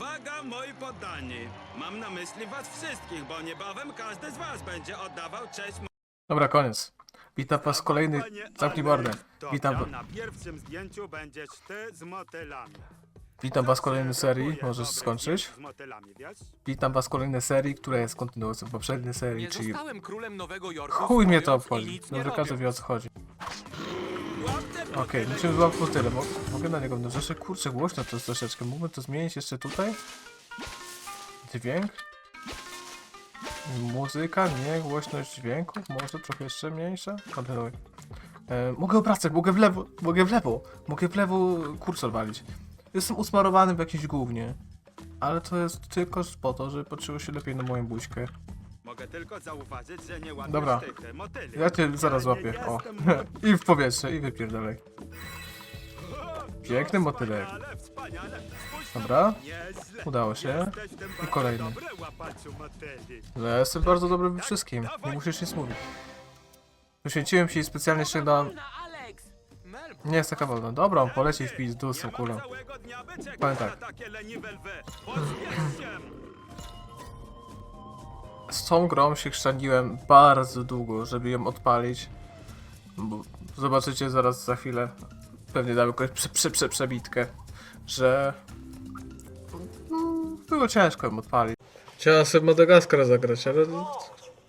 Uwaga, moi poddani! Mam na myśli was wszystkich, bo niebawem każdy z was będzie oddawał cześć Dobra, koniec. Witam was kolejny... Zamknij mordę. Witam, na pierwszym zdjęciu będziesz ty z motylami. witam was w kolejnej serii. Możesz skończyć. zdjęcie Z motylami, wiesz? Witam was w kolejnej serii, która jest kontynuacją poprzedniej serii, Nie czyli... zostałem królem Nowego Jorku. Chuj mnie to obchodzi. Dobrze, każdy wie o co chodzi. Łapcie Okej, motyle musimy złapać motyle. Mo mogę na niego no rzeczy kurczę głośno to jest troszeczkę. Mógłbym to zmienić jeszcze tutaj? Dźwięk? Muzyka, nie, głośność dźwięków, może trochę jeszcze mniejsza? Kontynuuj. E, mogę obracać, mogę w lewo, mogę w lewo, mogę w lewo kursor walić. Jestem usmarowany w jakimś gównie. Ale to jest tylko po to, żeby patrzyło się lepiej na moją buźkę. Mogę tylko zauważyć, że nie łapiesz Dobra. tych motyli. Ja cię zaraz łapię. O. I w powietrze, i wypierdalaj. Piękny motylek. Wspaniale, wspaniale. Spójrz na Dobra. mnie. Nieźle. Udało się. Jesteś tym bardzo kolejny. dobry łapaczu motyli. Ja jestem bardzo dobry we wszystkim. Nie musisz nic mówić. Poświęciłem się i specjalnie jeszcze dam... Wolna, Alex! Mel, Nie jest taka wolna. Dobra, on poleci w pizdu z tą Nie kulą. całego dnia, by czekać Powiem tak. na takie leniwe lwy. Pośpiesz się. Z tą grą się chrzaniłem bardzo długo, żeby ją odpalić. Bo zobaczycie zaraz za chwilę. Pewnie dam jakąś prze, prze, prze, przebitkę, że... mm, Było ciężko ją odpalić. Chciałem sobie Madagaskar zagrać, ale...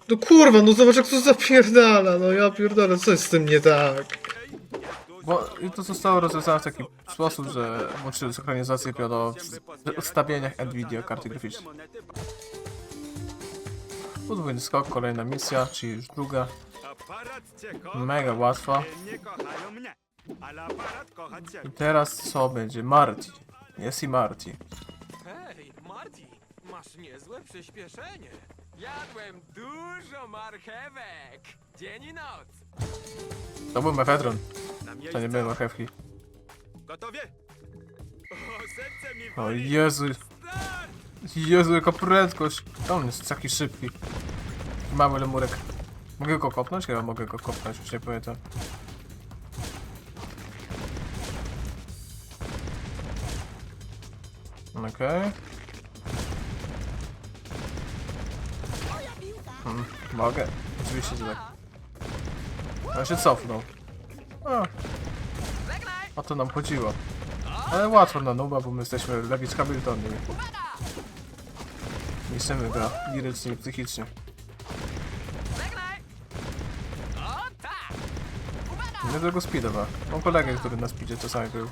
No kurwa, no zobacz jak to zapierdala, no ja pierdolę, co jest z tym nie tak? Bo i to zostało rozwiązane w taki sposób, że włączyli synchronizację piono w ustawieniach NVIDIA karty graficznej. Podwójny skok, kolejna misja, czyli już druga. Mega łatwa. I teraz co będzie? Marty. Jest i Marty. hej, Marty, masz niezłe przyspieszenie. Jadłem dużo marchewek. Dzień i noc. To był mefedron, to nie były marchewki. Gotowie? O, serce mi O. Jezu! Jezu, jaka prędkość. To on jest taki szybki. Mały lemurek. Mogę go kopnąć? Chyba mogę go kopnąć, już nie pamiętam. Okej. Hmm, mogę. Oczywiście, że tak. On się cofnął. A, o to nam chodziło. Ale łatwo na nuba, bo my jesteśmy Lewis Hamilton i... Niszczymy go lirycznie psychicznie. Nie tego speedowa. Mam kolegę, który na speedzie czasami był.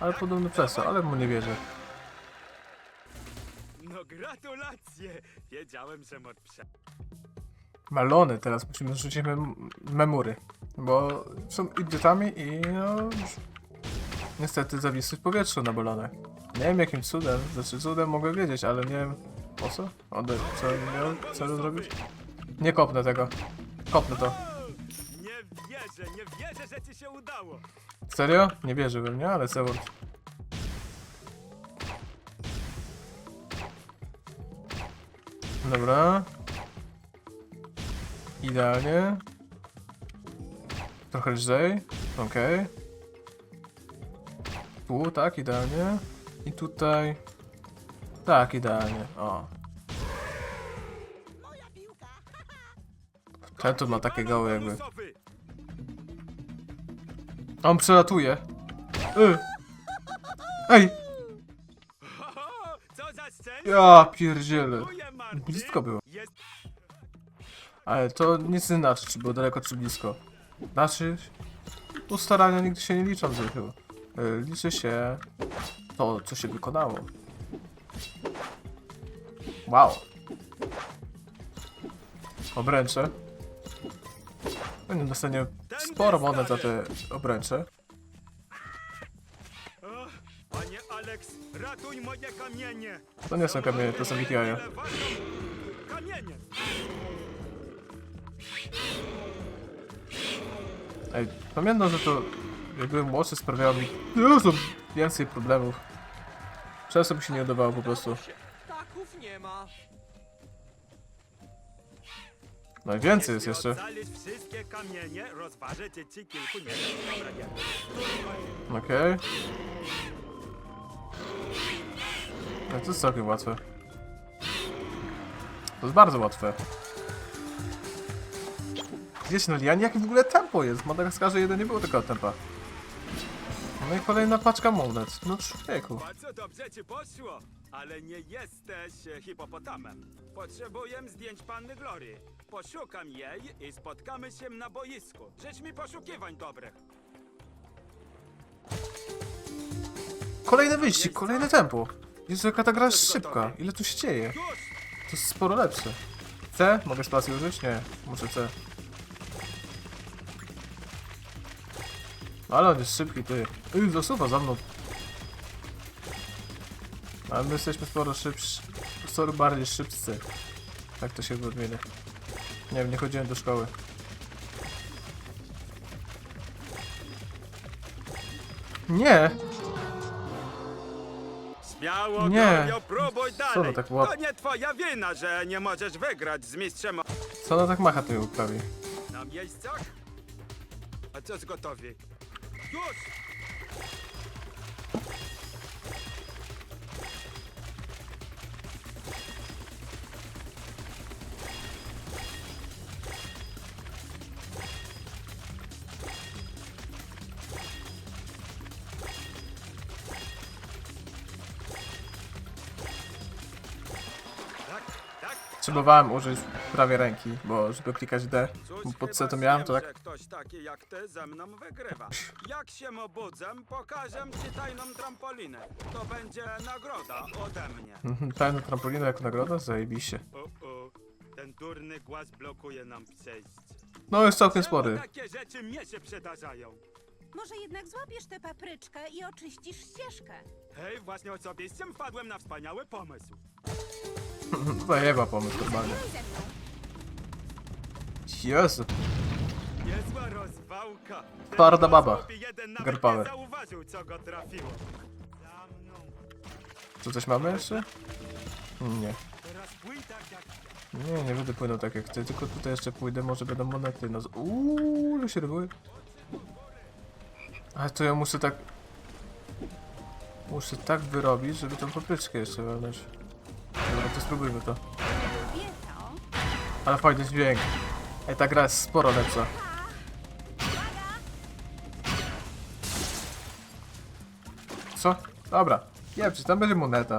Ale podobno przez to, ale mu nie wierzę. No gratulacje. Wiedziałem, że prze... Malony teraz musimy rzucić mem memury. Bo są idiotami i no... Niestety zawisły w powietrzu na balonach. Nie wiem jakim cudem, znaczy cudem mogę wiedzieć, ale nie wiem po co. Ode, co miał celu zrobić? Nie kopnę tego. Kopnę to. Nie wierzę, nie wierzę, że ci się udało. Serio? Nie wierzę we mnie, ale Sewor. Dobra. Idealnie. Trochę lżej. Okej. Tu, tak, idealnie. I tutaj. Tak, idealnie. O. Ten tu ma takie goły jakby. Bonusowy. On przelatuje. Y. Ej! Co za. Ja pierdzielę. Dziękuję. Blisko było. Jest... Ale to nic nie znaczy, czy było daleko, czy blisko. Znaczy, tu starania nigdy się nie liczą zwykle. Y, Liczy się to, co się wykonało. Wow. Obręcze. Pewnie dostanie sporo monet za te obręcze. Panie Alex, ratuj moje kamienie. To nie są kamienie, to są ich jaja. Kamienie. Ej, pamiętam, że to jak byłem młodszy sprawiało mi dużo więcej problemów. Często mi się nie udawało po prostu. Ptaków nie ma. Kilku nie Dobra, nie. Okej. No to jest całkiem łatwe. To jest bardzo łatwe. Gdzieś no, ja jakie w ogóle tempo jest? W Madagaskarze 1 nie było takiego tempa. No i kolejna paczka monet. No człowieku. Bardzo dobrze ci poszło, ale nie jesteś e, hipopotamem. Potrzebuję zdjęć panny Glory. Poszukam jej i spotkamy się na boisku. Życz mi poszukiwań dobrych. Kolejny wyścig, kolejne tempo. Jezu, jaka ta gra jest szybka. Ile tu się dzieje? Już! To jest sporo lepsze. C? Mogę spacji użyć? Nie, muszę C. Ale on jest szybki, ty. Ej, zasuwa za mną. Ale my jesteśmy sporo szybsi. Sporo bardziej szybcy. Tak to się odmienia. Nie wiem, nie chodziłem do szkoły. Nie! Śmiało, Nie. Glorio, próbuj Co dalej. to tak łap- To nie twoja wina, że nie możesz wygrać z mistrzem Co ona tak macha tymi łupkami? na miejscach. A co z gotowi? Już! Próbowałem użyć prawie ręki, bo żeby klikać D, bo pod C to miałem, to tak... ktoś taki jak ty ze mną wygrywa. Jak się obudzę, pokażę ci tajną trampolinę. To będzie nagroda ode mnie. Mhm, Tajna trampolina jako nagroda? Zajebiście. O, o, ten durny głaz blokuje nam przejście. No jest całkiem spory. takie rzeczy mnie się przydarzają? Może jednak złapiesz tę papryczkę i oczyścisz ścieżkę. Hej, właśnie osobiście wpadłem na wspaniały pomysł. Zajeba pomysł normalnie. Jezu. Niezła rozwałka. Twarda baba. chłopi jeden nawet Girl power. nie zauważył, co go trafiło. Za mną. Co coś mamy jeszcze? Nie. Teraz płyj tak jak. Nie, nie będę płynął tak jak ty, tylko tutaj jeszcze pójdę, może będą monety. No, z- uuu, się rybuje. Ale to ja muszę tak... Muszę tak wyrobić, żeby tą papryczkę jeszcze wewnątrz. Dobra, to spróbujmy to. To. Ale fajny dźwięk. Ej, ta gra jest sporo lepsza. Co? Dobra. Jebcie, tam będzie moneta.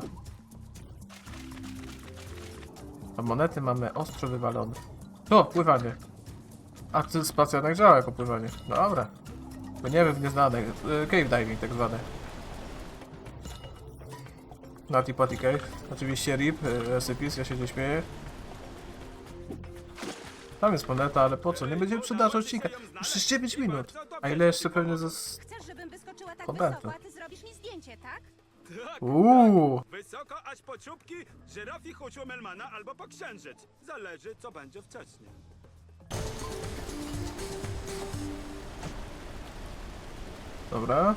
A monety mamy ostro wywalone. O, pływanie. A ty spacja jednak działa jako pływanie. Dobra. Bo nie wiem, nieznane. e, Cave diving tak zwane. Naughty Patty Cave. Oczywiście RIP, e, Recipes, ja się nie śmieję. Tam jest moneta, ale po co? Nie będziemy przedłużać odcinka. Już jest 9 minut. A ile jeszcze pewnie zas... Chcesz, żebym wyskoczyła tak Kontentu. wysoko, a ty zrobisz mi zdjęcie, tak? Tak, Uuu. Wysoko aż po czubki Melmana albo po księżyc. Zależy, co będzie wcześniej. Dobra.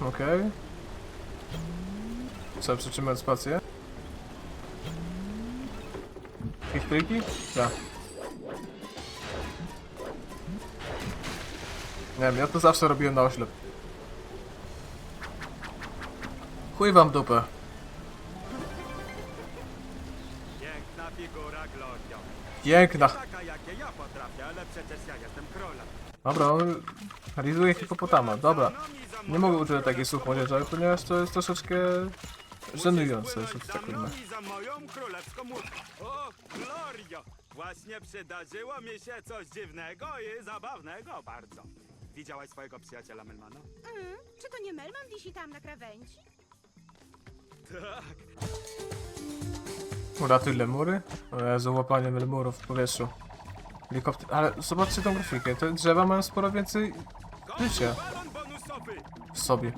Okej. Co, przytrzymać spację? Hit triki? Tak. Nie wiem, ja to zawsze robiłem na oślep. Chuj wam dupę. Piękna figura, Gloria. Piękna. Taka, jakie ja potrafię, ale przecież ja jestem królem. Dobra, on realizuje hipopotama. Dobra. Nie mogę używać takich słów młodzieżowych, ponieważ to jest troszeczkę żenujące, że to za tak za moją królewską łódką. O, Glorio! Właśnie przydarzyło mi się coś dziwnego i zabawnego bardzo. Widziałaś swojego przyjaciela Melmana? Mm, czy to nie Melman wisi tam na krawędzi? Tak. Uratuj lemury? O Jezu, łapanie lemurów w powietrzu. Helikopter... Ale zobaczcie tą grafikę, te drzewa mają sporo więcej balon bonusowy! w sobie.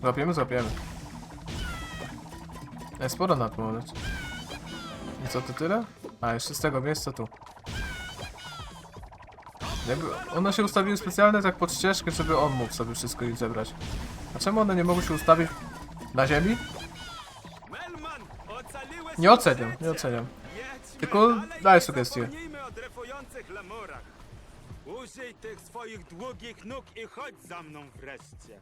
Złapiemy? Złapiemy. Ej, sporo na to moment. I co, to tyle? A, jeszcze z tego miejsca tu. Jakby one się ustawiły specjalnie tak pod ścieżkę, żeby on mógł sobie wszystko zebrać. A czemu one nie mogły się ustawić na ziemi? Nie oceniam, nie oceniam. Tylko daj sugestie. Użyj tych swoich długich nóg i chodź za mną wreszcie.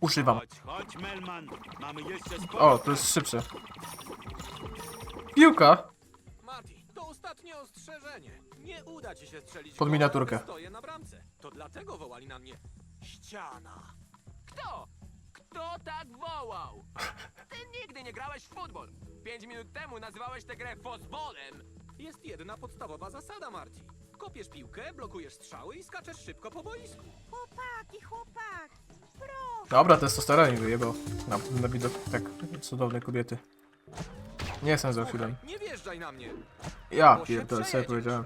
Używam. Chodź, chodź, Melman. Mamy jeszcze sporo. O, to jest szybsze. Piłka! Marty, to ostatnie ostrzeżenie. Nie uda ci się strzelić Pod gola, miniaturkę. gdy Stoję na bramce. To dlatego wołali na mnie ściana. Kto? Kto tak wołał? Ty nigdy nie grałeś w futbol. Pięć minut temu nazywałeś tę grę fosbolem. Jest jedna podstawowa zasada, Marty. Kopiesz piłkę, blokujesz strzały i skaczesz szybko po boisku. Chłopaki, chłopaki, proszę. Dobra, testosteron wyjebał. Na, na widok tak cudownej kobiety. Nie jestem zoofilem. Słuchaj, nie wjeżdżaj na mnie. Ja Bo się pierdolę, co ja przejedziesz. powiedziałem.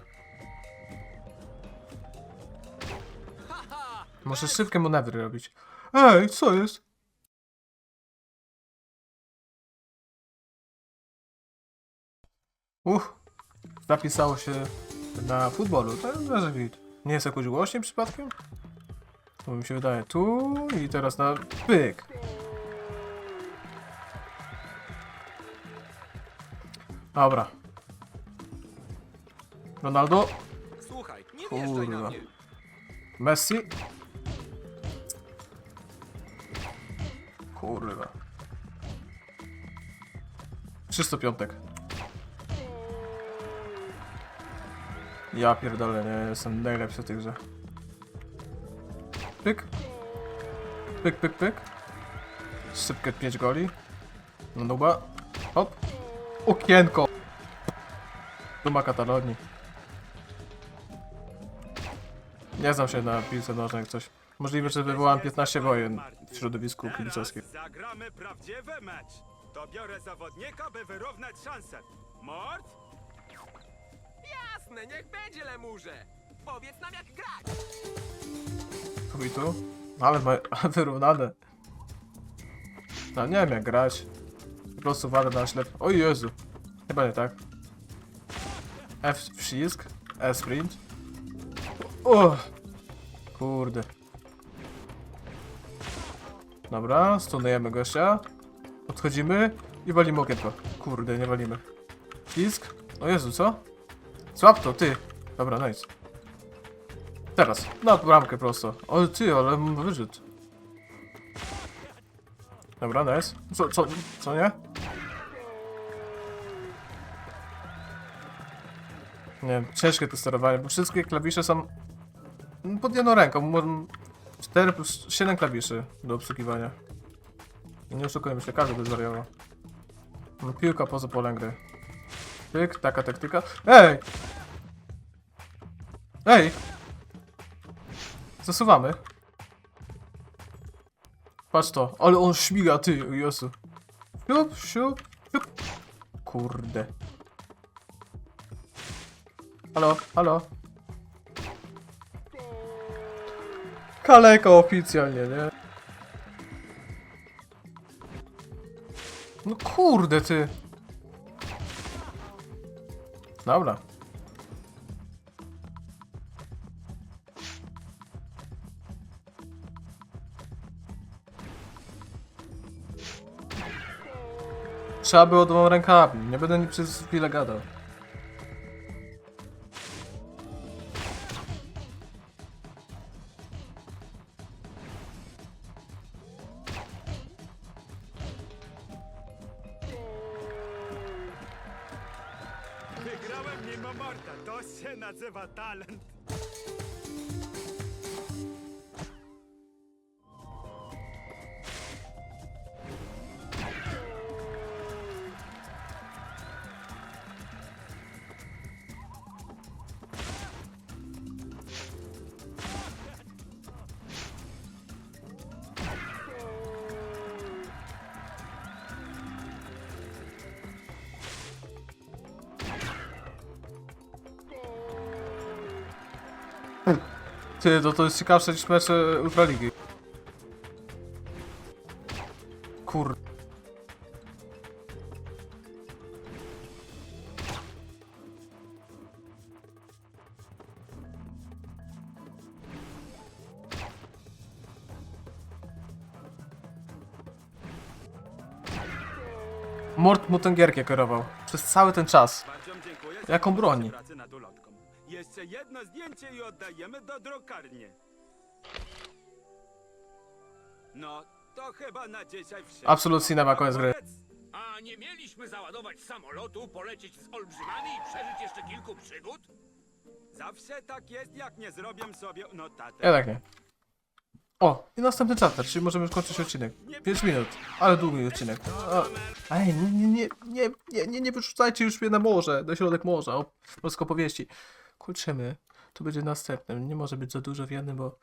Haha! Muszę szybkie manewry robić. Ej, co jest? Uch, zapisało się na futbolu, to jest git. Nie jest jakoś głośniej przypadkiem? To mi się wydaje. Tu i teraz na pyk. Dobra. Ronaldo, Słuchaj, nie wjeżdżaj na Kurwa. mnie. Messi. Kurwa. 305. Ja pierdolę, nie jestem najlepszy w tej grze. Pyk. Pyk, pyk, pyk. Szybkie 5 goli. No dobra. Hop. Okienko. Duma Katalonii. Nie znam się na piłce nożnej coś. Możliwe, że wywołałem 15 wojen w środowisku kibicowskim. Zagramy prawdziwy mecz. Dobiorę zawodnika, by wyrównać szanse. Mort? Jasne, niech będzie lemurze. Powiedz nam jak grać. Tu tu. Ale ma wyrównane. No nie wiem jak grać. Po prostu walę na ślep. O Jezu. Chyba nie tak. F przycisk. E sprint. O! Kurde. Dobra, stunujemy gościa. Odchodzimy i walimy okienko. Kurde, nie walimy. Przycisk. O Jezu, co? Złap to, ty. Dobra, nice. Teraz, na bramkę prosto. O ty, ale wyrzut. Dobra, nice. Co, co, co nie? Nie wiem, ciężkie to sterowanie, bo wszystkie klawisze są pod jedną ręką. Mo- 4 plus 7 klawiszy do obsługiwania. Nie oszukujmy się, każdy by zwariował. No, piłka poza polem gry. Pyk, taka taktyka. Ej! Ej! Zasuwamy. Patrz to, ale on śmiga, ty, Jezu. Siup, siup, siup. Kurde. Halo, halo. Kaleka oficjalnie, nie? No kurde, ty. Dobra. Trzeba było dwoma rękami. Nie będę przez chwilę gadał. Wygrałem mimo Morta. To się nazywa talent. Ty, to, to jest ciekawsze niż mecze Ultraligi. Kur... Mort mu tę gierkę kierował. Przez cały ten czas. Jaką broń? Jeszcze jedno zdjęcie i oddajemy do drukarni. No, to chyba na dzisiaj wszystko. Absolut Cinema, koniec gry. A nie mieliśmy załadować samolotu, polecieć z olbrzymami i przeżyć jeszcze kilku przygód? Zawsze tak jest, jak nie zrobię sobie notatek. Ja tak nie. O, i następny chapter, czyli możemy skończyć odcinek. 5 minut, ale długi odcinek. O, ej, nie, nie, nie, nie, nie, nie, wyrzucajcie już mnie na morze, na środek morza, o polską powieści. Kończymy. To będzie następnym. Nie może być za dużo w jednym, bo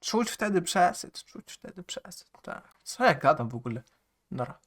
czuć wtedy przesyt, czuć wtedy przesyt, tak. Co ja gadam w ogóle? Nara.